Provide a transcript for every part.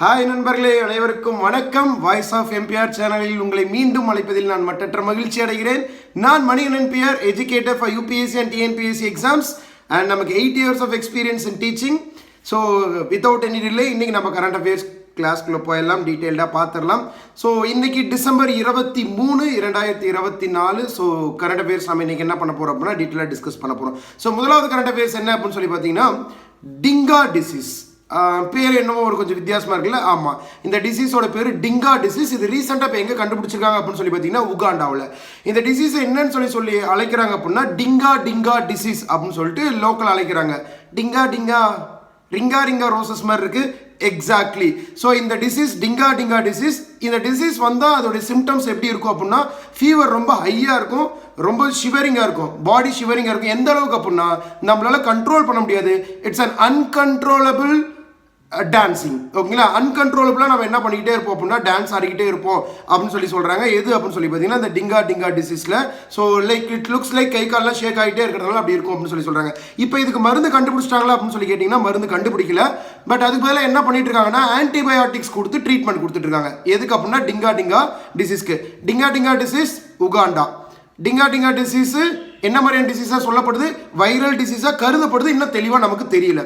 Hi நண்பர்களே அனைவருக்கும் வணக்கம். வாய்ஸ் ஆஃப் எம்பிஆர் சேனலில் உங்களை மீண்டும் அழைப்பதில் நான் மற்றற்ற மகிழ்ச்சி அடைகிறேன். நான் Manikandan PR educator for UPSC and TNPSC exams and நமக்கு eight years of experience in teaching so without any delay இன்றைக்கி நம்ம கரண்ட் அஃபேர்ஸ் கிளாஸ்க்குள்ளே போயிடலாம் டீட்டெயில்டாக பார்த்துடலாம் ஸோ இன்றைக்கி டிசம்பர் இருபத்தி மூணு இரண்டாயிரத்தி இருபத்தி நாலு. ஸோ கரண்ட் அஃபேர்ஸ் நம்ம இன்றைக்கி என்ன பண்ண போகிறோம் அப்படின்னா டீட்டெயிலாக டிஸ்கஸ் பண்ண போகிறோம் ஸோ முதலாவது கரண்ட் அஃபேர்ஸ் என்ன அப்படின்னு சொல்லி பார்த்தீங்கன்னா டிங்கா டிசீஸ் பேர் என்னமோ ஒரு கொஞ்சம் வித்தியாசமாக இருக்குல்ல? ஆமாம் இந்த டிசீஸோட பேர் டிங்கா டிசீஸ் இது ரீசெண்டாக இப்போ எங்கே கண்டுபிடிச்சிருக்காங்க அப்படின்னு சொல்லி பார்த்தீங்கன்னா உகாண்டாவில். இந்த டிசீஸ் என்னன்னு சொல்லி சொல்லி அழைக்கிறாங்க அப்படின்னா டிங்கா டிங்கா டிசீஸ் அப்படின்னு சொல்லிட்டு லோக்கல் அழைக்கிறாங்க. டிங்கா டிங்கா ரிங்கா ரிங்கா ரோசஸ் மாதிரி இருக்குது எக்ஸாக்ட்லி ஸோ இந்த டிசீஸ் டிங்கா டிங்கா டிசீஸ் இந்த டிசீஸ் வந்தால் அதோடைய சிம்டம்ஸ் எப்படி இருக்கும் அப்படின்னா ஃபீவர் ரொம்ப ஹையாக இருக்கும் ரொம்ப ஷிவரிங்காக இருக்கும் பாடி ஷிவரிங்காக இருக்கும். எந்த அளவுக்கு அப்படின்னா நம்மளால் கண்ட்ரோல் பண்ண முடியாது. இட்ஸ் அன் அன்கண்ட்ரோலபிள் டான்சிங் ஓகேங்களா? அன்கன்ட்ரோலபிளாக நம்ம என்ன பண்ணிக்கிட்டே இருப்போம் அப்படின்னா டான்ஸ் ஆடிக்கிட்டே இருப்போம் அப்படின்னு சொல்லி சொல்கிறாங்க எது அப்படின்னு சொல்லி பார்த்தீங்கன்னா இந்த Dinka Dinka டிசீஸில் so like it looks like கை காலெலாம் ஷேக் ஆகிட்டே இருக்கிறதுனால அப்படி இருக்கும் அப்படின்னு சொல்லி சொல்கிறாங்க இப்போ இதுக்கு மருந்து கண்டுபிடிச்சிட்டாங்களா அப்படின்னு சொல்லி கேட்டிங்கன்னா மருந்து கண்டுபிடிக்கல. பட் அதுக்கு பதிலாக என்ன பண்ணிட்டு இருக்காங்கன்னா ஆன்டிபயோட்டிக்ஸ் கொடுத்து ட்ரீட்மெண்ட் கொடுத்துட்டு இருக்காங்க. எதுக்கு அப்படின்னா Dinga Dinga டிசீஸ்க்கு Dinga Dinga disease Uganda Dinga Dinga disease என்ன மாதிரியான டிசீஸாக சொல்லப்படுது? வைரல் டிசீஸாக கருதப்படுது. இன்னும் தெளிவாக நமக்கு தெரியல.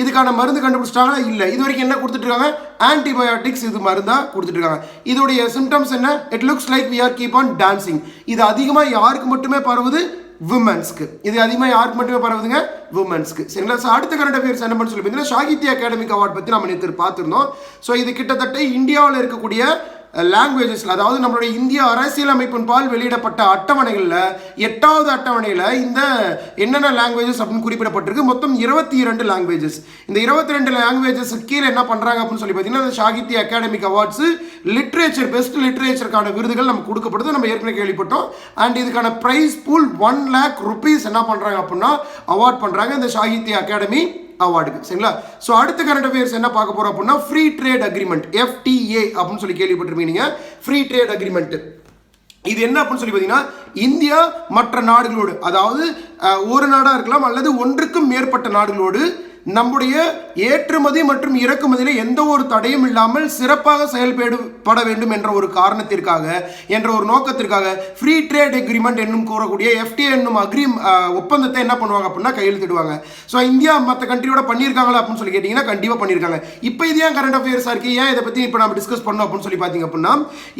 இதுக்கான மருந்து கண்டுபிடிச்சிட்டாங்களா? இல்லை. இது வரைக்கும் என்ன கொடுத்துட்ருக்காங்க? ஆன்டிபயோட்டிக்ஸ் இது மருந்தாக கொடுத்துட்ருக்காங்க. இதோடைய சிம்டம்ஸ் என்ன? It looks like we are keep on dancing இது அதிகமாக யாருக்கு மட்டுமே பரவுது? விமன்ஸ்க்கு இது அதிகமாக யாருக்கு மட்டுமே பரவுதுங்க? விமன்ஸ்க்கு சரிங்களா? ஸோ அடுத்த கரண்ட் அஃபேர்ஸ் என்ன பண்ணி சொல்லி பார்த்தீங்கன்னா சாகித்ய அகாடமிக் அவார்ட் பற்றி நம்ம நேற்று பார்த்துருந்தோம் ஸோ இது கிட்டத்தட்ட இந்தியாவில் இருக்கக்கூடிய லாங்குவேஜஸில் அதாவது நம்மளுடைய இந்திய அரசியலமைப்பின் பால் வெளியிடப்பட்ட அட்டவணைகளில் எட்டாவது அட்டவணையில் இந்த என்னென்ன லாங்குவேஜஸ் அப்படின்னு குறிப்பிடப்பட்டிருக்கு? மொத்தம் இருபத்தி இரண்டு லாங்குவேஜஸ் இந்த இருபத்தி ரெண்டு லாங்குவேஜஸ் கீழே என்ன பண்ணுறாங்க அப்படின்னு சொல்லி பார்த்தீங்கன்னா இந்த Sahitya academic awards literature best லிட்ரேச்சருக்கான விருதுகள் நமக்கு கொடுக்கப்படுது. நம்ம ஏற்கனவே கேள்விப்பட்டோம். அண்ட் இதுக்கான prize pool one lakh rupees என்ன பண்ணுறாங்க அப்படின்னா அவார்ட் பண்ணுறாங்க இந்த சாகித்ய அகாடமி அவார்டுக்கு. சரிங்களா? ஸோ அடுத்த கரண்ட் அஃபேர்ஸ் என்ன பார்க்க போறோம் அப்படின்னா ஃப்ரீ ட்ரேட் அக்ரிமெண்ட் எஃப்டிஏ அப்படின்னு சொல்லி கேள்விப்பட்டிருப்பீங்க நீங்க. ஃப்ரீ ட்ரேட் அக்ரிமெண்ட் இது என்ன அப்படின்னு சொல்லி பார்த்தீங்கன்னா இந்தியா மற்ற நாடுகளோடு அதாவது ஒரு நாடாக இருக்கலாம் அல்லது ஒன்றுக்கும் மேற்பட்ட நாடுகளோடு நம்முடைய ஏற்றுமதி மற்றும் இறக்குமதியில் எந்த ஒரு தடையும் இல்லாமல் சிறப்பாக செயல்பட வேண்டும் என்ற ஒரு காரணத்திற்காக என்ற ஒரு நோக்கத்திற்காக ஃப்ரீ ட்ரேட் அக்ரிமெண்ட் என்னும் கூறக்கூடிய எஃப்டிஏ என்னும் அக்ரி ஒப்பந்தத்தை என்ன பண்ணுவாங்க அப்படின்னா கையெழுத்திடுவாங்க ஸோ இந்தியா மற்ற கண்ட்ரியோட பண்ணியிருக்காங்களா அப்படின்னு சொல்லி கேட்டிங்கன்னா கண்டிப்பாக பண்ணியிருக்காங்க. இப்போ இது ஏன் கரண்ட் அஃபேர்ஸாக இருக்கு? ஏன் இதை பற்றி இப்போ நம்ம டிஸ்கஸ் பண்ணோம் அப்படின்னு சொல்லி பார்த்தீங்க அப்படின்னா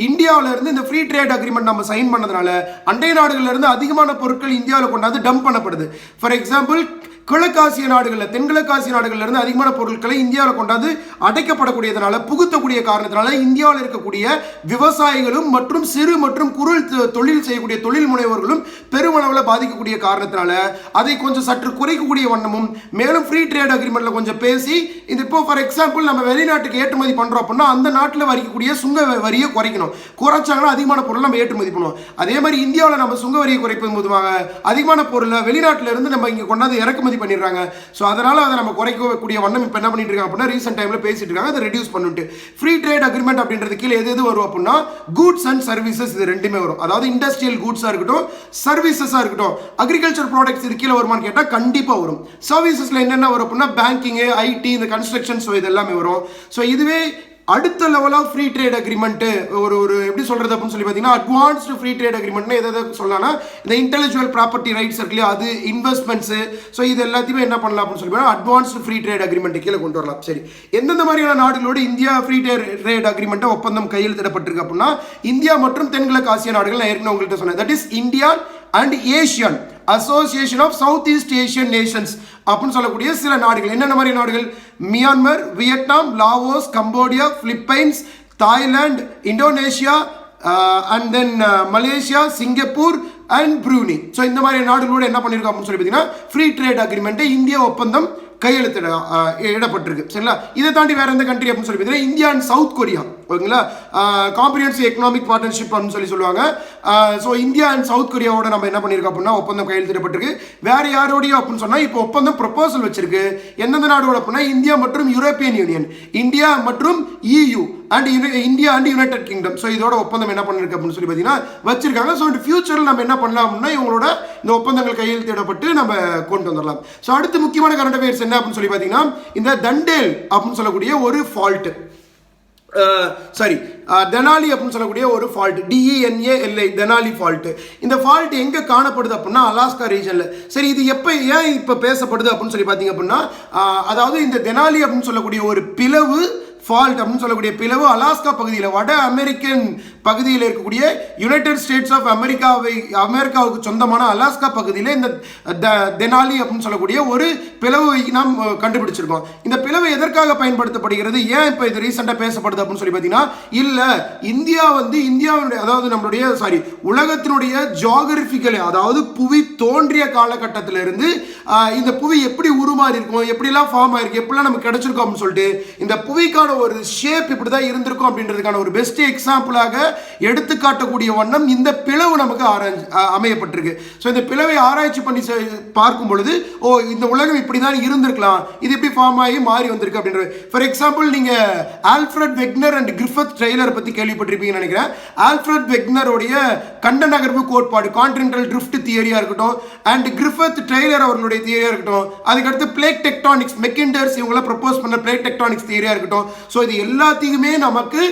இந்தியாவிலேருந்து இந்த ஃப்ரீ ட்ரேட் அக்ரிமெண்ட் நம்ம சைன் பண்ணதுனால அண்டை நாடுகளிலிருந்து அதிகமான பொருட்கள் இந்தியாவில் கொண்டாந்து டம்ப் பண்ணப்படுது. ஃபார் எக்ஸாம்பிள் கிழக்காசிய நாடுகளில் தென்கிழக்காசிய நாடுகள்ல இருந்து அதிகமான பொருட்களை இந்தியாவில் கொண்டாந்து அடைக்கப்படக்கூடியதுனால புகுத்தக்கூடிய காரணத்தினால இந்தியாவில் இருக்கக்கூடிய விவசாயிகளும் மற்றும் சிறு மற்றும் குறு தொ- தொழில் செய்யக்கூடிய தொழில் முனைவோர்களும் பெருமளவில் பாதிக்கக்கூடிய காரணத்தினால அதை கொஞ்சம் சற்று குறைக்கக்கூடிய வண்ணமும் மேலும் ஃப்ரீ ட்ரேட் அக்ரிமெண்ட்ல கொஞ்சம் பேசி இது இப்போ ஃபார் எக்ஸாம்பிள் நம்ம வெளிநாட்டுக்கு ஏற்றுமதி பண்றோம் அப்படின்னா அந்த நாட்டில் வரிக்கக்கூடிய சுங்க வரியை குறைக்கணும். குறைச்சாங்கன்னா அதிகமான பொருள் நம்ம ஏற்றுமதி பண்ணுவோம். அதே மாதிரி இந்தியாவில் நம்ம சுங்க வரியை குறைப்பது மூலமாக அதிகமான பொருளை வெளிநாட்டில இருந்து நம்ம இங்கே கொண்டாந்து இறக்குமதி பண்ணிடுறாங்க. ஸோ அதனால் அதை நம்ம குறைக்கக்கூடிய வண்ணம் இப்போ என்ன பண்ணிட்டு இருக்காங்க அப்படின்னா ரீசெண்ட் டைமில் பேசிட்டு இருக்காங்க. அதை ரெடியூஸ் பண்ணிட்டு. ஃப்ரீ ட்ரேட் அக்ரிமெண்ட் அப்படின்றது கீழே எது எது வரும் அப்படின்னா கூட்ஸ் அண்ட் சர்வீசஸ் இது ரெண்டுமே வரும். அதாவது இண்டஸ்ட்ரியல் கூட்ஸாக இருக்கட்டும் சர்வீசஸாக இருக்கட்டும். அக்ரிகல்ச்சர் ப்ராடக்ட்ஸ் இது கீழே வருமான்னு கேட்டால் கண்டிப்பாக வரும். சர்வீசஸில் என்னென்ன வரும் அப்படின்னா பேங்கிங்கு ஐடி இந்த கன்ஸ்ட்ரக்ஷன் ஸோ இது எல்லாமே வரும். ஸோ இதுவே அடுத்த லெவலாக ஃப்ரீ ட்ரேட் அக்ரிமெண்ட்டு ஒரு ஒரு எப்படி சொல்கிறது அப்படின்னு சொல்லி பார்த்தீங்கன்னா அட்வான்ஸ்டு ஃப்ரீ ட்ரேட் அக்ரிமெண்ட்னு எதை எதை சொல்லலாம்னா இந்த இன்டெலெக்சுவல் ப்ராப்பர்ட்டி ரைட்ஸ் இருக்குல்லையா அது இன்வெஸ்ட்மெண்ட்ஸு ஸோ இது எல்லாத்தையுமே என்ன பண்ணலாம் அப்படின்னு சொல்லி பார்த்தா அட்வான்ஸ்டு ஃப்ரீ ட்ரேட் அக்ரிமெண்ட் கீழே கொண்டு வரலாம். சரி. எந்தெந்த மாதிரியான நாடுகளோடு இந்தியா ஃப்ரீ ட்ரேட் அக்ரிமெண்ட்டை ஒப்பந்தம் கையெழுத்திடப்பட்டிருக்கு அப்படின்னா இந்தியா மற்றும் தென்கிழக்கு ஆசிய நாடுகள் நான் ஏற்கனவே உங்கள்கிட்ட சொன்னேன். That is India and Asian association of south east Asian nations அப்படின்னு சொல்லக்கூடிய சில நாடுகள். என்னென்ன மாதிரி நாடுகள்? Myanmar Vietnam Laos Cambodia Philippines Thailand Indonesia and then Malaysia Singapore and Brunei so இந்த மாதிரி நாடுகளோட என்ன பண்ணியிருக்கோம் அப்படின்னு சொல்லி பார்த்தீங்கன்னா ஃப்ரீ ட்ரேட் அக்ரிமெண்ட்டு இந்திய ஒப்பந்தம் கையெழுத்திட இடப்பட்டிருக்கு. சரிங்களா? இதை தாண்டி வேற எந்த கண்ட்ரி அப்படின்னு சொல்லி பார்த்தீங்கன்னா இந்தியா அண்ட் சவுத் கொரியா ஓகேங்களா? காம்ப்ரிஹென்சிவ் எக்கனாமிக் பார்ட்னர்ஷிப் அப்படின்னு சொல்லி சொல்லுவாங்க. ஸோ இந்தியா அண்ட் சவுத் கொரியாவோட நம்ம என்ன பண்ணியிருக்கோம் அப்படின்னா ஒப்பந்தம் கையெழுத்திடப்பட்டிருக்கு. வேற யாரோடையும் அப்படின்னு சொன்னால் இப்போ ஒப்பந்தம் ப்ரொபோசல் வச்சிருக்கு. எந்தெந்த நாடோட அப்படின்னா இந்தியா மற்றும் யூரோப்பியன் யூனியன் இந்தியா மற்றும் EU and India and United Kingdom so இதோட ஒப்பந்தம் என்ன பண்ணிருக்கு அப்படின்னு சொல்லி பார்த்தீங்கன்னா வச்சிருக்காங்க. ஸோ ஃபியூச்சரில் நம்ம என்ன பண்ணலாம் அப்படின்னா இவங்களோட இந்த ஒப்பந்தங்கள் கையெழுத்திடப்பட்டு நம்ம கொண்டு வந்துடலாம். ஸோ அடுத்து முக்கியமான கரண்ட் அஃபேர்ஸ் என்ன அப்படின்னு சொல்லி பார்த்தீங்கன்னா இந்த தண்டேல் அப்படின்னு சொல்லக்கூடிய ஒரு ஃபால்ட்டு சாரி தெனாலி அப்படின்னு சொல்லக்கூடிய ஒரு ஃபால்ட் டிஇஎன்ஏஎல்ஐ தெனாலி ஃபால்ட்டு இந்த ஃபால்ட் எங்கே காணப்படுது அப்படின்னா அலாஸ்கா ரீஜனில் சரி இது எப்போ ஏன் இப்போ பேசப்படுது அப்படின்னு சொல்லி பார்த்தீங்க அப்படின்னா அதாவது இந்த தெனாலி அப்படின்னு சொல்லக்கூடிய ஒரு பிளவு ஃபால்ட் அப்படின்னு சொல்லக்கூடிய பிளவு அலாஸ்கா பகுதியில் வட அமெரிக்கன் பகுதியில் இருக்கக்கூடிய யுனைடெட் ஸ்டேட்ஸ் ஆஃப் அமெரிக்காவை அமெரிக்காவுக்கு சொந்தமான அலாஸ்கா பகுதியில் இந்த தெனாலி அப்படின்னு சொல்லக்கூடிய ஒரு பிளவை நாம் கண்டுபிடிச்சிருக்கோம். இந்த பிளவு எதற்காக பயன்படுத்தப்படுகிறது? ஏன் இப்போ இது ரீசெண்டாக பேசப்படுது அப்படின்னு சொல்லி பார்த்தீங்கன்னா இல்லை இந்தியா வந்து இந்தியாவுடைய அதாவது நம்மளுடைய சாரி உலகத்தினுடைய ஜியாகிரபிக்கலி அதாவது புவி தோன்றிய காலகட்டத்திலிருந்து ஆஹ், இந்த புவி எப்படி உருமாறி இருக்கும் எப்படிலாம் ஃபார்ம் ஆயிருக்கு எப்படிலாம் நமக்கு கிடைச்சிருக்கோம் அப்படின்னு சொல்லிட்டு இந்த புவிக்கான ஒரு ஷேப் இப்படி தான் இருந்திருக்கும் அப்படின்றதுக்கான ஒரு பெஸ்ட் எக்ஸாம்பிளாக எடுத்து காட்டக்கூடிய வண்ணம் இந்த பிளவு நமக்கு ஆராய்ச்சி அமையப்பட்டிருக்கு. ஸோ இந்த பிளவை ஆராய்ச்சி பண்ணி பார்க்கும் பொழுது ஓ இந்த உலகம் இப்படி தான் இருந்திருக்கலாம். இது இப்படி ஃபார்ம் ஆகி மாறி வந்திருக்கு அப்படின்றது ஃபார் எக்ஸாம்பிள் நீங்கள் Alfred Wegener and Griffith Taylor பற்றி கேள்விப்பட்டிருப்பீங்கன்னு நினைக்கிறேன். ஆல்ஃப்ரட் வெக்னருடைய கண்ட நகர்வு கோட்பாடு கான்டினென்டல் ட்ரிஃப்ட் தியரியாக இருக்கட்டும் அண்ட் கிரிஃபத் ட்ரெய்லர் அவர்களுடைய தியரியாக இருக்கட்டும் அதுக்கடுத்து பிளேக் டெக்டானிக்ஸ் மெக்கிண்டர்ஸ் இவங்களாம் ப்ரப்போஸ் பண்ண பிளேட் டெக்டானிக்ஸ் தியரியாக இருக்கட்டும். ஸோ இது எல்லாத்தையுமே நமக்கு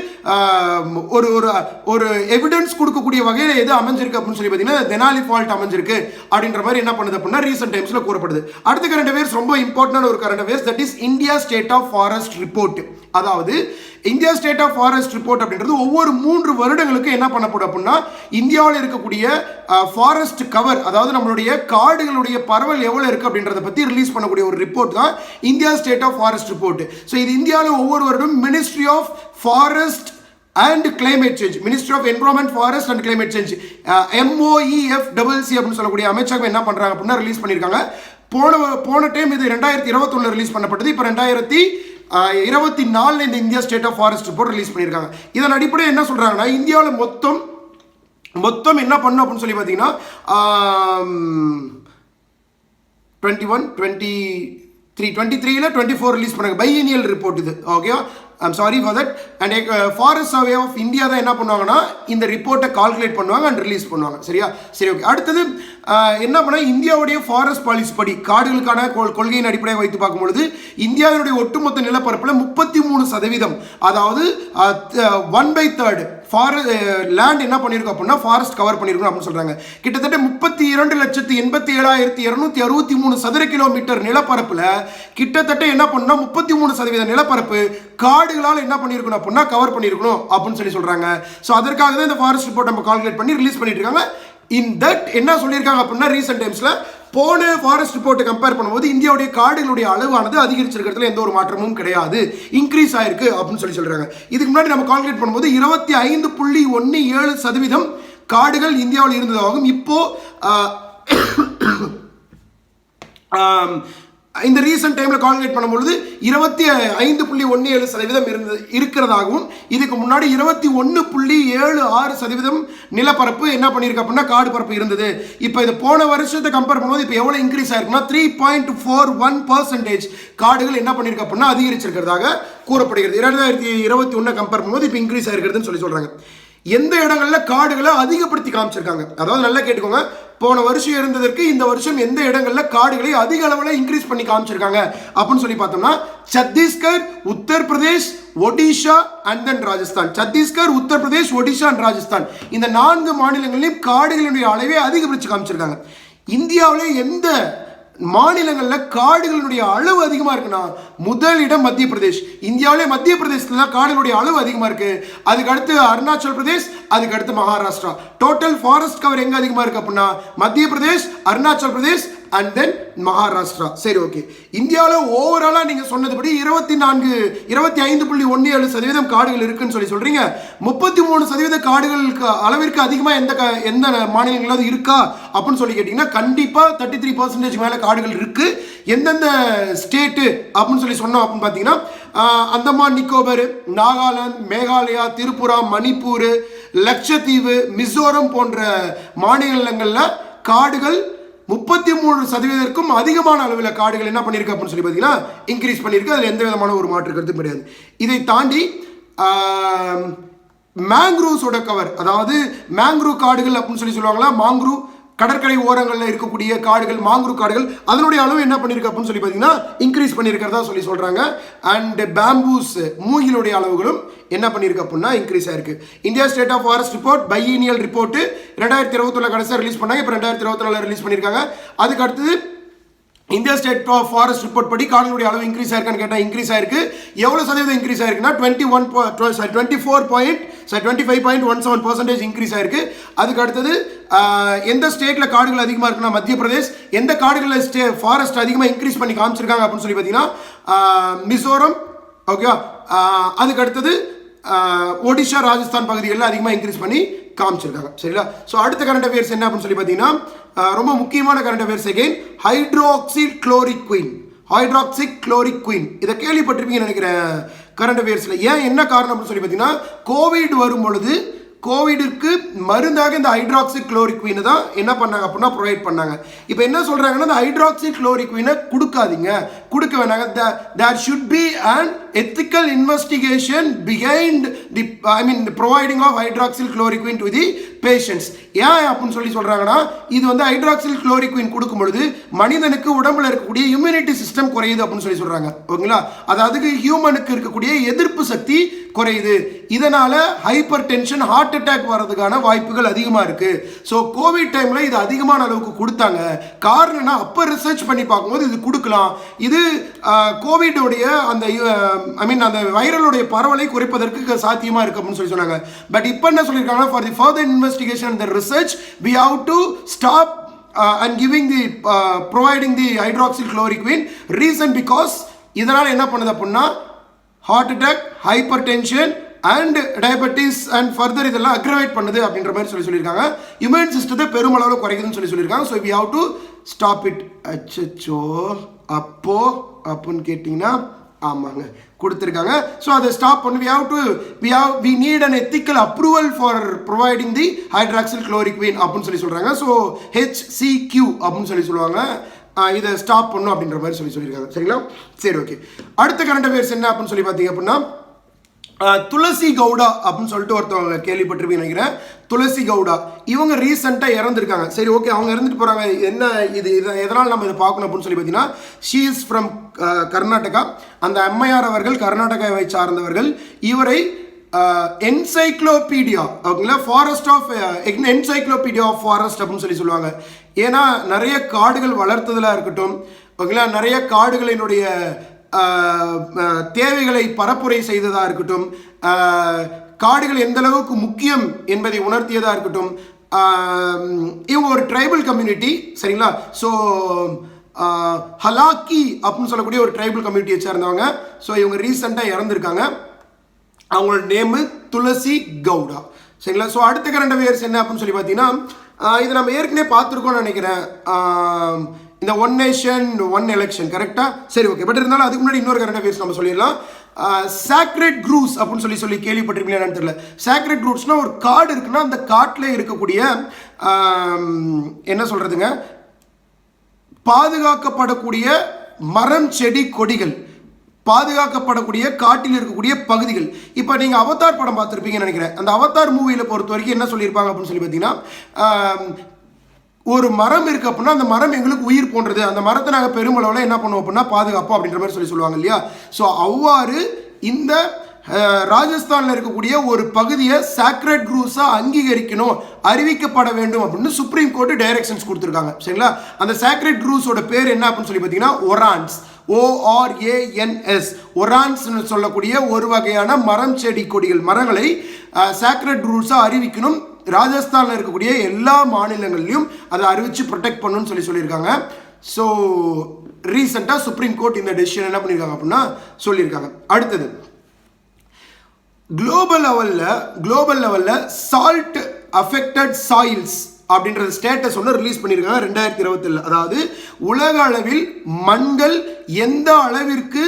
ஒரு ஒரு ஒரு எவிடன்ஸ் கொடுக்கக்கூடிய வகையில் எது அமைஞ்சிருக்கு அப்படின்னு சொல்லி பார்த்தீங்கன்னா தெனாலி ஃபால்ட் அமைஞ்சிருக்கு அப்படின்ற மாதிரி என்ன பண்ணுது அப்படின்னா ரீசெண்ட் டைம்ஸில் கூறப்படுது. அடுத்த கரண்ட் அஃபேர்ஸ் ரொம்ப இம்பார்ட்டன்டான ஒரு current affairs that is India state of forest report அதாவது India state of forest report அப்படின்றது ஒவ்வொரு மூன்று வருடங்களுக்கு என்ன பண்ணப்படும் அப்படின்னா இந்தியாவில் இருக்கக்கூடிய ஃபாரஸ்ட் கவர் அதாவது நம்மளுடைய காடுகளுடைய பரவல் எவ்வளோ இருக்குது அப்படின்றத பற்றி ரிலீஸ் பண்ணக்கூடிய ஒரு ரிப்போர்ட் தான் India state of forest report so இது இந்தியாவில் ஒவ்வொரு வருடம் ministry of forest and climate change ministry of environment forest and climate change MOEF double C அப்படின்னு சொல்லக்கூடிய அமைச்சகம் என்ன பண்ணுறாங்க அப்படின்னா ரிலீஸ் பண்ணியிருக்காங்க. போன போன டைம் இது ரெண்டாயிரத்தி இருபத்தொன்னு ரிலீஸ் பண்ணப்பட்டது. இப்போ ரெண்டாயிரத்தி இருபத்தி நாலில் இந்த India state of forest report release பண்ணியிருக்காங்க. இதன் அடிப்படையில் என்ன சொல்கிறாங்கன்னா இந்தியாவில் மொத்தம் மொத்தம் என்ன பண்ணும் அப்படின்னு சொல்லி பார்த்தீங்கன்னா twenty one twenty three twenty த்ரீல டுவெண்ட்டி ஃபோர் ரிலீஸ் பண்ணாங்க. பையனியல் ரிப்போர்ட் இது ஓகேவா I'm sorry for that and forest survey of India தான் என்ன பண்ணுவாங்கன்னா இந்த ரிப்போர்ட்டை கால்குலேட் பண்ணுவாங்க அண்ட் ரிலீஸ் பண்ணுவாங்க. சரியா? சரி ஓகே அடுத்தது என்ன பண்ணால் இந்தியாவுடைய ஃபாரஸ்ட் பாலிசி படி காடுகளுக்கான கொள்- கொள்கையின் அடிப்படையை வைத்து பார்க்கும்பொழுது இந்தியாவினுடைய ஒட்டுமொத்த நிலப்பரப்பில் முப்பத்தி மூணு சதவீதம் அதாவது one by third for land eh, என்ன பண்ணியிருக்கோம் அப்படின்னா ஃபாரஸ்ட் கவர் பண்ணியிருக்கோம் அப்படின்னு சொல்கிறாங்க கிட்டத்தட்ட முப்பத்தி இரண்டு லட்சத்தி எண்பத்தி ஏழாயிரத்தி இரநூத்தி அறுபத்தி மூணு சதுர கிலோமீட்டர் நிலப்பரப்பில் கிட்டத்தட்ட என்ன பண்ணால் முப்பத்தி மூணு சதவீத நிலப்பரப்பு காடுகளால் என்ன பண்ணியிருக்கணும் அப்படின்னா கவர் பண்ணியிருக்கணும் அப்படின்னு சொல்லி சொல்கிறாங்க ஸோ அதற்காக தான் இந்த ஃபாரஸ்ட் ரிப்போர்ட் நம்ம கால்குலேட் பண்ணி ரிலீஸ் பண்ணிட்டு இருக்காங்க. இன் தட் என்ன சொல்லியிருக்காங்க அப்படின்னா ரீசெண்ட் டைம்ஸில் போன ஃபாரஸ்ட் ரிப்போர்ட்டை கம்பேர் பண்ணும்போது இந்தியாவுடைய காடுகளுடைய அளவானது அதிகரிச்சிருக்கிறதுல எந்த ஒரு மாற்றமும் கிடையாது. இன்க்ரீஸ் ஆயிருக்கு அப்படின்னு சொல்லி சொல்கிறாங்க இதுக்கு முன்னாடி நம்ம கால்குலேட் பண்ணும்போது இருபத்தி ஐந்து புள்ளி ஒன்று ஏழு சதவீதம் காடுகள் இந்தியாவில் இருந்ததாகும் இப்போ இந்த ரீசன்ட் டைமில் கால்குலேட் பண்ணும்பொழுது இருபத்தி ஐந்து புள்ளி ஒன்று ஏழு சதவீதம் இருந்தது இருக்கிறதாகவும் இதுக்கு முன்னாடி இருபத்தி ஒன்று புள்ளி ஏழு ஆறு சதவீதம் நிலப்பரப்பு என்ன பண்ணியிருக்கு அப்படின்னா காடு பரப்பு இருந்தது. இப்போ இது போன வருஷத்தை கம்பேர் பண்ணும்போது இப்போ எவ்வளோ இன்க்ரீஸ் ஆயிருக்குன்னா three point four one percentage காடுகள் என்ன பண்ணியிருக்கு அப்படின்னா அதிகரிச்சிருக்கிறதாக கூறப்படுகிறது. இரண்டாயிரத்தி இருபத்தி ஒன்றை கம்பேர் பண்ணும்போது இப்போ இன்க்ரீஸ் ஆயிருக்கிறதுன்னு சொல்லி சொல்கிறாங்க எந்த இடங்கள்ல காடுகளை அதிகப்படுத்தி காமிச்சிருக்காங்க? அதாவது நல்லா கேட்டுக்கோங்க. போன வருஷம் இருந்ததற்கு இந்த வருஷம் எந்த இடங்களில் காடுகளை அதிக அளவில் இன்க்ரீஸ் பண்ணி காமிச்சிருக்காங்க? அப்படின்னு சொல்லி பார்த்தோம்னா Chhattisgarh Uttar Pradesh Odisha and then Rajasthan. Chhattisgarh Uttar Pradesh Odisha and Rajasthan. இந்த நான்கு மாநிலங்களிலும் காடுகளினுடைய அளவே அதிகப்படுத்தி காமிச்சிருக்காங்க. இந்தியாவிலே எந்த மாநிலங்களில் காடுகளுடைய அளவு அதிகமாக இருக்குன்னா முதலிடம் மத்திய பிரதேஷ். இந்தியாவிலே மத்திய பிரதேசத்தில் தான் காடுகளுடைய அளவு அதிகமாக இருக்கு. அதுக்கு அடுத்து அருணாச்சல் பிரதேஷ் அதுக்கு அடுத்து மகாராஷ்டிரா. டோட்டல் ஃபாரஸ்ட் கவர் எங்கே அதிகமாக இருக்கு அப்படின்னா மத்திய பிரதேஷ் அருணாச்சல் பிரதேஷ் அண்ட் தென் மகாராஷ்டிரா சரி ஓகே இந்தியாவில் ஓவராலாக நீங்கள் சொன்னதுபடி இருபத்தி நான்கு இருபத்தி ஐந்து புள்ளி ஒன்று ஏழு சதவீதம் காடுகள் இருக்குன்னு சொல்லி சொல்கிறீங்க முப்பத்தி மூணு சதவீத காடுகளுக்கு அளவிற்கு அதிகமாக எந்த க எந்த மாநிலங்களாவது இருக்கா அப்படின்னு சொல்லி கேட்டிங்கன்னா கண்டிப்பாக தேர்ட்டி த்ரீ பர்சன்டேஜ் மேலே காடுகள் இருக்குது எந்தெந்த ஸ்டேட்டு அப்படின்னு சொல்லி சொன்னோம் அப்படின்னு பார்த்தீங்கன்னா அந்தமான் நிக்கோபர் நாகாலாந்து மேகாலயா திரிபுரா மணிப்பூர் லட்சத்தீவு மிசோரம் போன்ற மாநிலங்களில் காடுகள் முப்பத்தி மூணு சதவீதத்திற்கும் அதிகமான அளவில் காடுகள் என்ன பண்ணியிருக்கு அப்படின்னு சொல்லி பார்த்தீங்கன்னா இன்க்ரீஸ் பண்ணியிருக்கு அதில் எந்த விதமான ஒரு மாற்று கருத்தும் கிடையாது. இதை தாண்டி மேங்க்ரூவ்ஸோட கவர் அதாவது மேங்க்ரூவ் காடுகள் அப்படின்னு சொல்லி சொல்லுவாங்களா? மாங்க்ரூவ் கடற்கரை ஓரங்களில் இருக்கக்கூடிய காடுகள் மாங்குரு காடுகள் அதனுடைய அளவு என்ன பண்ணியிருக்கு அப்படின்னு சொல்லி பார்த்தீங்கன்னா இன்க்ரீஸ் பண்ணியிருக்கிறதா சொல்லி சொல்கிறாங்க அண்ட் பேம்பூஸ் மூங்கிலுடைய அளவுகளும் என்ன பண்ணியிருக்கு அப்படின்னா இன்க்ரீஸ் ஆயிருக்கு. India state of forest report biennial report ரெண்டாயிரத்தி இருபத்தொன்னு கடைசியாக ரிலீஸ் பண்ணாங்க இப்போ ரெண்டாயிரத்தி இருபத்தி நாலில் ரிலீஸ் பண்ணியிருக்காங்க. அதுக்கு அடுத்தது India state of forest report படி காடுகளுடைய அளவு இன்க்ரீஸ் ஆயிருக்கான்னு கேட்டால் இன்க்ரீஸ் ஆயிருக்கு. எவ்வளோ சதவீதம் இன்க்ரீஸ் ஆயிருக்குன்னா twenty one sorry twenty four point sorry twenty five point one seven percentage increase ஆயிருக்கு. அதுக்கு அடுத்தது எந்த ஸ்டேட்டில் காடுகள் அதிகமாக இருக்குன்னா மத்திய பிரதேஷ் எந்த காடுகளில் ஸ்டே ஃபாரஸ்ட் அதிகமாக இன்க்ரீஸ் பண்ணி காமிச்சிருக்காங்க அப்படின்னு சொல்லி பார்த்தீங்கன்னா மிசோரம் ஓகேவா அதுக்கு அடுத்தது ஒடிஷா ராஜஸ்தான் பகுதிகளில் அதிகமாக இன்க்ரீஸ் பண்ணி காமிச்சிருக்காங்க. சரிங்களா? ஸோ அடுத்த கரண்ட் அஃபேர்ஸ் என்ன அப்படின்னு சொல்லி பார்த்தீங்கன்னா ரொம்ப முக்கியமான current affairs again hydroxychloroquine hydroxychloroquine இதை கேள்விப்பட்டிருப்பீங்கன்னு நினைக்கிறேன் கரண்ட் அஃபேர்ஸில் ஏன் என்ன காரணம் அப்படின்னு சொல்லி பார்த்தீங்கன்னா கோவிட் வரும் பொழுது கோவிடுக்கு மருந்தாக இந்த ஹைட்ராக்சி குளோரிக்வினை தான் என்ன பண்ணாங்க அப்படின்னா ப்ரொவைட் பண்ணாங்க. இப்போ என்ன சொல்கிறாங்கன்னா இந்த ஹைட்ராக்சி குளோரிக்வினை கொடுக்காதீங்க. கொடுக்க வேணாங்க. There should be and ethical investigation behind the I mean providing of of hydroxyl to the patients ஏன் அப்படின்னு சொல்லி சொல்கிறாங்கன்னா இது வந்து ஹைட்ராக்சில் குளோரிக்வின் கொடுக்கும் பொழுது மனிதனுக்கு உடம்புல இருக்கக்கூடிய இம்யூனிட்டி சிஸ்டம் குறையுது அப்படின்னு சொல்லி சொல்கிறாங்க ஓகேங்களா? அதாவது ஹியூமனுக்கு இருக்கக்கூடிய எதிர்ப்பு சக்தி குறையுது. இதனால் ஹைப்பர் டென்ஷன் ஹார்ட் அட்டாக் வர்றதுக்கான வாய்ப்புகள் அதிகமாக இருக்குது ஸோ கோவிட் டைமில் இது அதிகமான அளவுக்கு கொடுத்தாங்க. காரணம்னா அப்போ ரிசர்ச் பண்ணி பார்க்கும்போது இது கொடுக்கலாம். இது கோவிடுடைய அந்த ஐ மீன் அந்த வைரலுடைய பரவலை குறைப்பதற்கு சாத்தியமாக இருக்குது அப்படின்னு சொல்லி சொன்னாங்க. பட் இப்போ என்ன சொல்லியிருக்காங்கன்னா for the further investigation the research we have to stop and giving the providing the hydroxychloroquine reason because இதனால் என்ன பண்ணுது அப்படின்னா heart attack hypertension and diabetes and further இதெல்லாம் அக்ரவேட் பண்ணுது அப்படின்ற மாதிரி சொல்லி சொல்லியிருக்காங்க. இம்யூன் சிஸ்டத்தை பெருமளவில் குறைக்குதுன்னு சொல்லி சொல்லியிருக்காங்க. So we have to stop it அச்சோ அப்போ அப்புன்னு கேட்டிங்கன்னா ஆமாங்க. கொடுத்துருக்காங்க. ஸோ அதை ஸ்டாப் பண்ணி we have to we have we need an ethical approval for providing the hydroxychloroquine அப்படின்னு சொல்லி சொல்கிறாங்க ஸோ ஹெச்சிக்யூ அப்படின்னு சொல்லி சொல்லுவாங்க. இதை ஸ்டாப் பண்ணும் அப்படின்ற மாதிரி சொல்லி சொல்லியிருக்காங்க. சரிங்களா? சரி ஓகே அடுத்த கரண்ட் அஃபேர்ஸ் என்ன அப்படின்னு சொல்லி பார்த்தீங்க அப்படின்னா துளசி கவுடா அப்படின்னு சொல்லிட்டு ஒருத்தவங்க கேள்விப்பட்டிருப்பீங்க நினைக்கிறேன். துளசி கவுடா. இவங்க ரீசெண்டாக இறந்துருக்காங்க. சரி ஓகே அவங்க இறந்துட்டு போகிறாங்க என்ன இது? இதை எதனால் நம்ம இதை பார்க்கணும் அப்படின்னு சொல்லி பார்த்தீங்கன்னா ஷீ இஸ் ஃப்ரம் கர்நாடகா. அந்த அம்மையார் அவர்கள் கர்நாடகாவை சார்ந்தவர்கள். இவரை என்சைக்ளோபீடியா ஓகேங்களா? Forest of encyclopedia of forest அப்படின்னு சொல்லி சொல்லுவாங்க. ஏன்னா நிறைய காடுகள் வளர்த்ததுல இருக்கட்டும். ஓகேங்களா? நிறைய காடுகளினுடைய தேவைகளை பரப்புரை செய்ததாக இருக்கட்டும் காடுகள் எந்த அளவுக்கு முக்கியம் என்பதை உணர்த்தியதாக இருக்கட்டும் இவங்க ஒரு ட்ரைபல் கம்யூனிட்டி சரிங்களா? ஸோ ஹலாக்கி அப்படின்னு சொல்லக்கூடிய ஒரு ட்ரைபல் கம்யூனிட்டியை சேர்ந்தவங்க ஸோ இவங்க ரீசெண்டாக இறந்துருக்காங்க. அவங்களோட நேமு துளசி கவுடா. சரிங்களா? ஸோ அடுத்த கரண்ட் அஃபேர்ஸ் என்ன அப்படின்னு சொல்லி பார்த்தீங்கன்னா இதை இது நம்ம ஏற்கனவே பார்த்துருக்கோம்னு நினைக்கிறேன். இந்த ஒன் நேஷன் ஒன் எலெக்ஷன் கரெக்டாக சரி ஓகே பட் இருந்தாலும் அதுக்கு முன்னாடி இன்னொரு கரண்ட் அஃபேர்ஸ் நம்ம சொல்லிடலாம். சாக்ரெட் க்ரூஸ் அப்படின்னு சொல்லி சொல்லி கேள்விப்பட்டிருப்பீங்களான்னு தெரியல. சாக்ரெட் க்ரூஸ்னால் ஒரு காடு இருக்குன்னா அந்த காட்டில் இருக்கக்கூடிய என்ன சொல்கிறதுங்க பாதுகாக்கப்படக்கூடிய மரம் செடி கொடிகள். பாதுகாக்கப்படக்கூடிய காட்டில் இருக்கக்கூடிய பகுதிகள். இப்போ நீங்கள் அவதார் படம் பார்த்துருப்பீங்கன்னு நினைக்கிறேன். அந்த அவதார் மூவியில் பொறுத்த வரைக்கும் என்ன சொல்லியிருப்பாங்க அப்படின்னு சொல்லி பார்த்தீங்கன்னா ஒரு மரம் இருக்கு அப்படின்னா அந்த மரம் எங்களுக்கு உயிர் போன்றது. அந்த மரத்தை நாங்கள் பெருமளவில் என்ன பண்ணுவோம் அப்படின்னா பாதுகாப்போம் அப்படின்ற மாதிரி சொல்லி சொல்லுவாங்க இல்லையா? ஸோ அவ்வாறு இந்த ராஜஸ்தானில் இருக்கக்கூடிய ஒரு பகுதியை சாக்ரெட் க்ரூஸாக அங்கீகரிக்கணும் அறிவிக்கப்பட வேண்டும் அப்படின்னு சுப்ரீம் கோர்ட்டு டைரக்ஷன்ஸ் கொடுத்துருக்காங்க. சரிங்களா? அந்த சாக்ரெட் க்ரூஸோட பேர் என்ன அப்படின்னு சொல்லி பார்த்தீங்கன்னா ஒரான்ஸ் ஓஆர்ஏஎன்எஸ் ஒரான்ஸ்னு சொல்லக்கூடிய ஒரு வகையான மரம் செடி கொடிகள் மரங்களை சாக்ரெட் ரூல்ஸாக அறிவிக்கணும் ராஜஸ்தானில் இருக்கக்கூடிய எல்லா மாநிலங்கள்லையும் அதை அறிவித்து ப்ரொடெக்ட் பண்ணணும்னு சொல்லி சொல்லியிருக்காங்க. ஸோ ரீசெண்டாக சுப்ரீம் கோர்ட் இந்த டெசிஷன் என்ன பண்ணியிருக்காங்க அப்படின்னா சொல்லியிருக்காங்க. அடுத்தது குளோபல் லெவலில் குளோபல் லெவலில் சால்ட் அஃபெக்டட் சாயில்ஸ் அப்படின்ற ஸ்டேட்டஸ் ஒன்று ரிலீஸ் பண்ணியிருக்காங்க ரெண்டாயிரத்தி இருபத்தில் அதாவது உலக அளவில் மண்கள் எந்த அளவிற்கு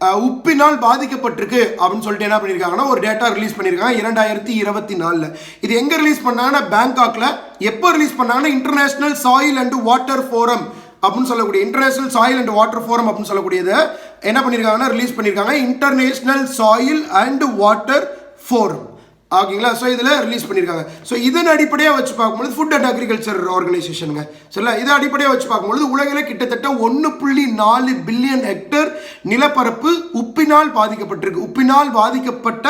உப்பினால் பாதிக்கப்பட்டிருக்கு அப்படின்னு சொல்லிட்டு என்ன பண்ணியிருக்காங்கன்னா ஒரு டேட்டா ரிலீஸ் பண்ணியிருக்காங்க இரண்டாயிரத்தி இருபத்தி நாலில். இது எங்கே ரிலீஸ் பண்ணாங்கன்னா பேங்காக்ல எப்போ ரிலீஸ் பண்ணாங்கன்னா international soil and water forum அப்படின்னு சொல்லக்கூடிய international soil and water forum அப்படின்னு சொல்லக்கூடியதை என்ன பண்ணியிருக்காங்கன்னா ரிலீஸ் பண்ணியிருக்காங்க international soil and water forum ஓகேங்களா ஸோ இதில் ரிலீஸ் பண்ணியிருக்காங்க ஸோ இதன் அடிப்படையாக வச்சு பார்க்கும்பொழுது ஃபுட் அண்ட் அக்ரிகல்ச்சர் ஆர்கனைசேஷனுங்க சரிங்களா? இதை அடிப்படையாக வச்சு பார்க்கும்பொழுது உலகில் கிட்டத்தட்ட ஒன்று புள்ளி நாலு பில்லியன் ஹெக்டர் நிலப்பரப்பு உப்பினால் பாதிக்கப்பட்டிருக்கு. உப்பினால் பாதிக்கப்பட்ட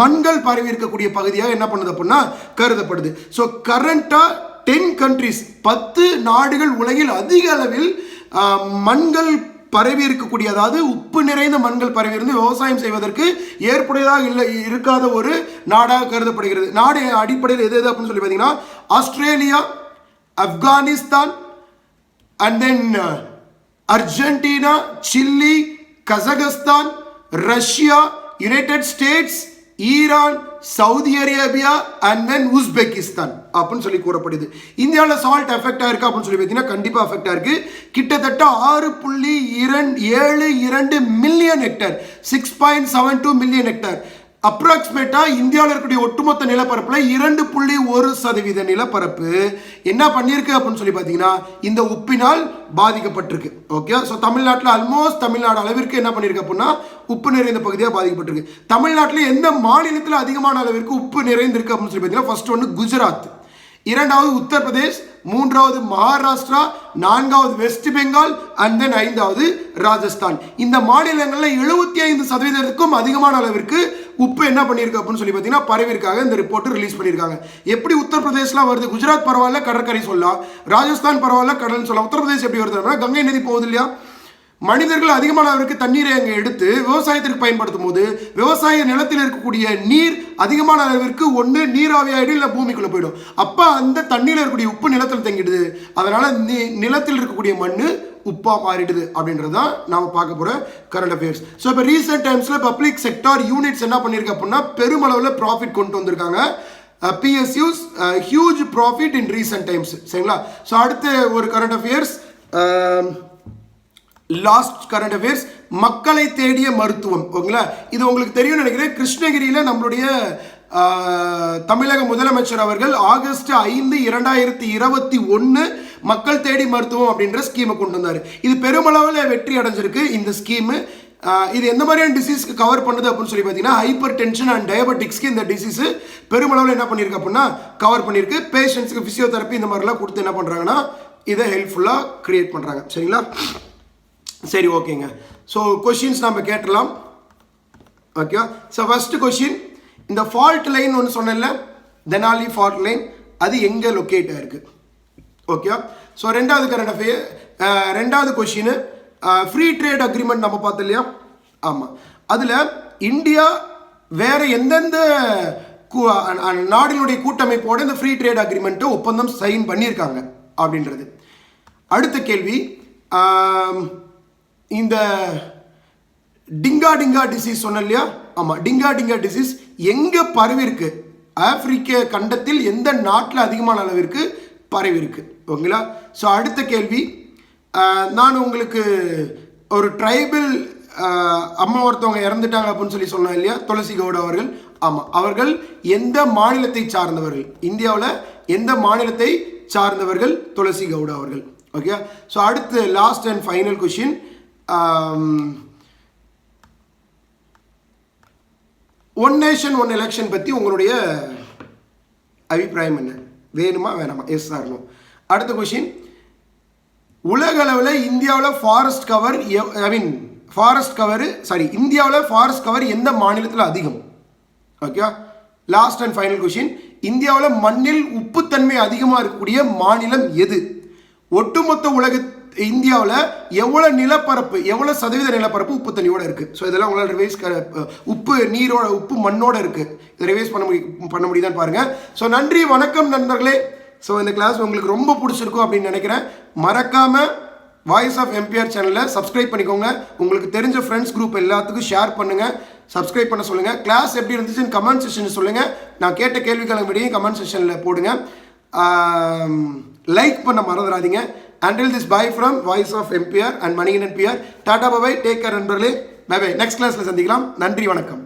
மண்கள் பரவி இருக்கக்கூடிய பகுதியாக என்ன பண்ணுது அப்படின்னா கருதப்படுது. ஸோ கரண்ட்டாக டென் கண்ட்ரிஸ் பத்து நாடுகள் உலகில் அதிக அளவில் மண்கள் பரவி இருக்கக்கூடிய அதாவது உப்பு நிறைந்த மண்கள் பரவி இருந்து விவசாயம் செய்வதற்கு ஏற்புடையதாக இல்லை இருக்காத ஒரு நாடாக கருதப்படுகிறது. நாடு அடிப்படையில் எது எது அப்படின்னு சொல்லி பார்த்தீங்கன்னா Australia Afghanistan and then uh, Argentina Chile Kazakhstan Russia United States Iran Saudi Arabia and then Uzbekistan அப்படின்னு சொல்லி கூறப்படுது. இந்தியாவில் சால்ட் எஃபெக்ட் இருக்கு அப்படின்னு சொல்லி பார்த்தீங்கன்னா கண்டிப்பாக எஃபெக்ட் ஆயிருக்கு. கிட்டத்தட்ட ஆறு புள்ளி இரண்டு ஏழு இரண்டு million hectare six point seven two million hectare அப்ராக்சிமேட்டாக இந்தியாவில் இருக்கக்கூடிய ஒட்டுமொத்த நிலப்பரப்பில் இரண்டு புள்ளி ஒரு சதவீத நிலப்பரப்பு என்ன பண்ணியிருக்கு அப்படின்னு சொல்லி பார்த்தீங்கன்னா இந்த உப்பினால் பாதிக்கப்பட்டிருக்கு. ஓகே ஸோ தமிழ்நாட்டில் ஆல்மோஸ்ட் தமிழ்நாடு அளவிற்கு என்ன பண்ணியிருக்கு அப்படின்னா உப்பு நிறைந்த பகுதியாக பாதிக்கப்பட்டிருக்கு. தமிழ்நாட்டில் எந்த மாநிலத்தில் அதிகமான அளவிற்கு உப்பு நிறைந்திருக்கு அப்படின்னு சொல்லி பார்த்தீங்கன்னா ஃபர்ஸ்ட் ஒன்று குஜராத் இரண்டாவது உத்தரப்பிரதேஷ் மூன்றாவது மகாராஷ்டிரா நான்காவது வெஸ்ட் பெங்கால் அண்ட் தென் ஐந்தாவது ராஜஸ்தான். இந்த மாநிலங்களில் எழுபத்தி ஐந்து சதவீதத்துக்கும் அதிகமான அளவிற்கு உப்பு என்ன பண்ணியிருக்கு அப்படின்னு சொல்லி பார்த்தீங்கன்னா பரவிருக்காங்க இந்த ரிப்போர்ட் ரிலீஸ் பண்ணியிருக்காங்க. எப்படி உத்தரப்பிரதேஷ்லாம் வருது? குஜராத் பரவாயில்ல கடற்கரை சொல்லலாம். ராஜஸ்தான் பரவாயில்ல கடல் சொல்லலாம். உத்தரப்பிரதேஷ் எப்படி வருது? அப்படின்னா கங்கை நதி போகுது இல்லையா? மனிதர்கள் அதிகமான அளவிற்கு தண்ணீரை அங்கே எடுத்து விவசாயத்திற்கு பயன்படுத்தும் போது விவசாய நிலத்தில் இருக்கக்கூடிய நீர் அதிகமான அளவிற்கு ஒன்று நீராவியாயிடும் இல்லை பூமிக்குள்ளே போயிடும். அப்போ அந்த தண்ணியில் இருக்கக்கூடிய உப்பு நிலத்தில் தங்கிடுது. அதனால் நி நிலத்தில் இருக்கக்கூடிய மண் உப்பாக மாறிடுது அப்படின்றது தான் நாம் பார்க்க போகிற கரண்ட் அஃபேர்ஸ் ஸோ இப்போ ரீசெண்ட் டைம்ஸில் பப்ளிக் செக்டார் யூனிட்ஸ் என்ன பண்ணியிருக்கு அப்படின்னா பெருமளவில் ப்ராஃபிட் கொண்டு வந்திருக்காங்க. PSUs huge profit in recent times சரிங்களா? ஸோ அடுத்து ஒரு current affairs last current affairs மக்களை தேடிய மருத்துவம் ஓகேங்களா? இது உங்களுக்கு தெரியும் நினைக்கிறேன். கிருஷ்ணகிரியில் நம்மளுடைய தமிழக முதலமைச்சர் அவர்கள் ஆகஸ்ட் ஐந்து இரண்டாயிரத்தி இருபத்தி ஒன்று மக்கள் தேடி மருத்துவம் அப்படின்ற ஸ்கீமை கொண்டு வந்தார். இது பெருமளவில் வெற்றி அடைஞ்சிருக்கு இந்த ஸ்கீமு இது எந்த மாதிரியான டிசீஸ்க்கு கவர் பண்ணுது அப்படின்னு சொல்லி பார்த்தீங்கன்னா ஹைப்பர் டென்ஷன் அண்ட் டயபெட்டிக்ஸ்க்கு இந்த டிசீஸ் பெருமளவில் என்ன பண்ணியிருக்கு அப்படின்னா கவர் பண்ணியிருக்கு பேஷண்ட்ஸ்க்கு ஃபிசியோதெரப்பி இந்த மாதிரிலாம் கொடுத்து என்ன பண்ணுறாங்கன்னா இதை ஹெல்ப்ஃபுல்லாக க்ரியேட் பண்ணுறாங்க சரிங்களா? சரி ஓகேங்க. ஸோ கொஷின்ஸ் நம்ம கேட்டலாம். ஓகே ஸோ ஃபஸ்ட்டு கொஷின் இந்த ஃபால்ட் லைன் ஒன்று சொன்னேன்ல தெனாலி ஃபால்ட் லைன் அது எங்கே லொக்கேட் ஆயிருக்கு? ஓகே ஸோ ரெண்டாவது கரண்ட் அஃபேர் ரெண்டாவது கொஷின் ஃப்ரீ ட்ரேட் அக்ரிமெண்ட் நம்ம பார்த்தோம் இல்லையா? ஆமாம் அதில் இந்தியா வேறு எந்தெந்த கூ- நாடுகளுடைய கூட்டமைப்போட இந்த ஃப்ரீ ட்ரேட் அக்ரிமெண்ட்டை ஒப்பந்தம் சைன் பண்ணியிருக்காங்க அப்படின்றது. அடுத்த கேள்வி இந்த டிங்கா டிங்கா டிசீஸ் சொன்னேன் இல்லையா ஆமாம் டிங்கா டிங்கா டிசீஸ் எங்கே பரவிருக்கு? ஆப்பிரிக்க கண்டத்தில் எந்த நாட்டில் அதிகமான அளவிற்கு பரவிருக்கு? ஓகேங்களா? ஸோ அடுத்த கேள்வி. நான் உங்களுக்கு ஒரு ட்ரைபிள் அம்மா ஒருத்தவங்க இறந்துட்டாங்க அப்படின்னு சொல்லி சொன்னேன் இல்லையா? துளசி கவுடா அவர்கள். ஆமாம் அவர்கள் எந்த மாநிலத்தை சார்ந்தவர்கள்? இந்தியாவில் எந்த மாநிலத்தை சார்ந்தவர்கள்? துளசி கவுடா அவர்கள். ஓகே ஸோ அடுத்து last and final question one nation one election பற்றி உங்களுடைய அபிப்பிராயம் என்ன? வேணுமா வேணாமா? எஸ் ஆகணும் அடுத்த கொஷின் உலக அளவில் இந்தியாவில் forest cover I mean forest cover sorry இந்தியாவில் ஃபாரஸ்ட் கவர் எந்த மாநிலத்தில் அதிகம்? Okay last and final question இந்தியாவில் மண்ணில் உப்புத்தன்மை அதிகமாக இருக்கக்கூடிய மாநிலம் எது? ஒட்டுமொத்த உலக இந்தியாவில் எவ்வளோ நிலப்பரப்பு எவ்வளோ சதவீத நிலப்பரப்பு உப்பு தண்ணியோடு இருக்குது ஸோ இதெல்லாம் உங்களால் ரிவைஸ் உப்பு நீரோட உப்பு மண்ணோட இருக்குது இதை ரிவைஸ் பண்ண முடியும் பண்ண முடியுதான்னு பாருங்கள் ஸோ நன்றி வணக்கம் நண்பர்களே. ஸோ இந்த கிளாஸ் உங்களுக்கு ரொம்ப பிடிச்சிருக்கும் அப்படின்னு நினைக்கிறேன். மறக்காமல் வாய்ஸ் ஆஃப் எம்பிஆர் சேனலை சப்ஸ்கிரைப் பண்ணிக்கோங்க. உங்களுக்கு தெரிஞ்ச ஃப்ரெண்ட்ஸ் குரூப் எல்லாத்துக்கும் ஷேர் பண்ணுங்கள் சப்ஸ்கிரைப் பண்ண சொல்லுங்கள் கிளாஸ் எப்படி இருந்துச்சுன்னு கமெண்ட் செஷன் சொல்லுங்கள் நான் கேட்ட கேள்விக்கான விடையும் கமெண்ட் செஷனில் போடுங்க. லைக் பண்ண மறந்துடாதீங்க. Until this bye from voice of MPR and Manikandan PR Tata bye bye take care நண்பர்களே. பை பை நெக்ஸ்ட் கிளாஸில் சந்திக்கலாம். நன்றி வணக்கம்.